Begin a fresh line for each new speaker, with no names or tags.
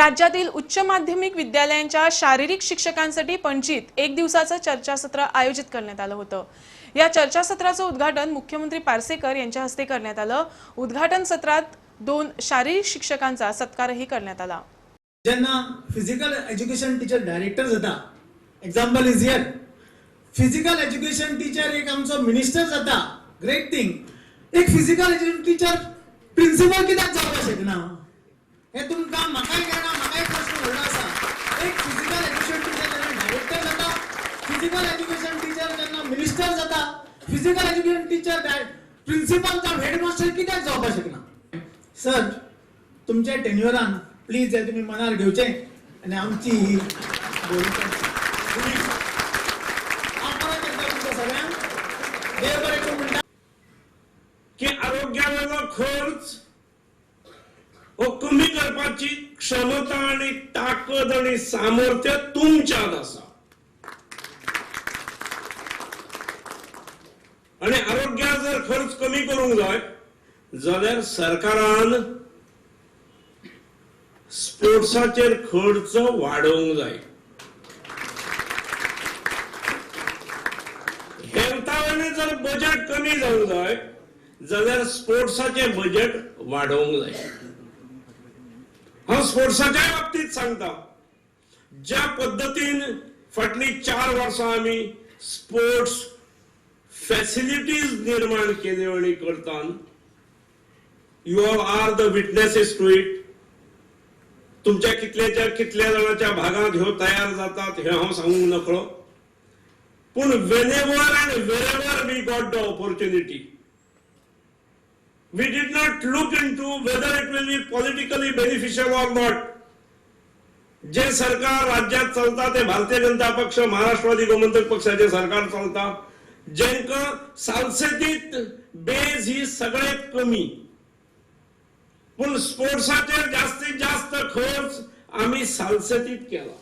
राज्यातील उच्च माध्यमिक विद्यालयांच्या शारीरिक शिक्षकांसाठी पणजीत एक दिवसाचं चर्चासत्र आयोजित करण्यात आलं होतं. या चर्चासत्राचं उद्घाटन मुख्यमंत्री पारसेकर यांच्या हस्ते करण्यात आलं. उद्घाटन सत्रात दोन शारीरिक शिक्षकांचा सत्कारही करण्यात आला.
ज्यांना फिजिकल एज्युकेशन टीचर डायरेक्टर जाता example is here physical education teacher एक आमचो मिनिस्टर जाता ग्रेट थिंग एक फिजिकल एज्युकेशन टीचर प्रिन्सिपल कित्याक जावपाक शकना हे तुमकां म्हाका कळना म्हाकाय प्रश्न व्हडलो आसा एक फिजिकल एज्युकेशन टीचर जेन्ना डायरेक्टर जाता फिजिकल एज्युकेशन टीचर जेन्ना मिनिस्टर जाता फिजिकल एज्युकेशन टीचर प्रिन्सिपल जावन हेडमास्टर कित्याक जावपाक शकना सर तुमच्या टेन्युअरान प्लीज हे तुम्ही मनार घेवचे आणि आमची ही सगळ्यांक देव बरें करूं म्हणटा
की आरोग्यावेलो खर्च हो कमी करपाची क्षमता आणि ताकद आणि सामर्थ्य तुमच्यात आसा आणि आरोग्यात जर खर्च कमी करूंक जाय जाल्यार सरकारान स्पोर्ट्साचेर खर्च वाडोवंक जाय हेल्थावेले जर बजेट कमी जावंक जाय जाल्यार स्पोर्ट्साचें बजेट वाडोवंक जाय हांव स्पोर्ट्साच्या बाबतींत सांगता. ज्या पद्दतीन फाटलीं चार वर्सां आमी स्पोर्ट्स फॅसिलिटीज निर्माण केले आनी you are the witnesses to it तुमच्या कितल्याच्या कितल्या जाणांच्या भागात ह्यो तयार जातात हे हांव सांगूंक नकळो. पूण whenever and wherever we got the opportunity, we did not look into whether it will be politically beneficial or not. जे सरकार राज्यात चलता ते भारतीय जनता पक्ष महाराष्ट्रवादी गोमंतक पक्षाचे सरकार चलता जेंका सालसेतीत बेज ही सगळ्यात कमी. पूण स्पोर्ट्साचेर जास्तीत जास्त खर्च आम्ही सालसेतीत केला.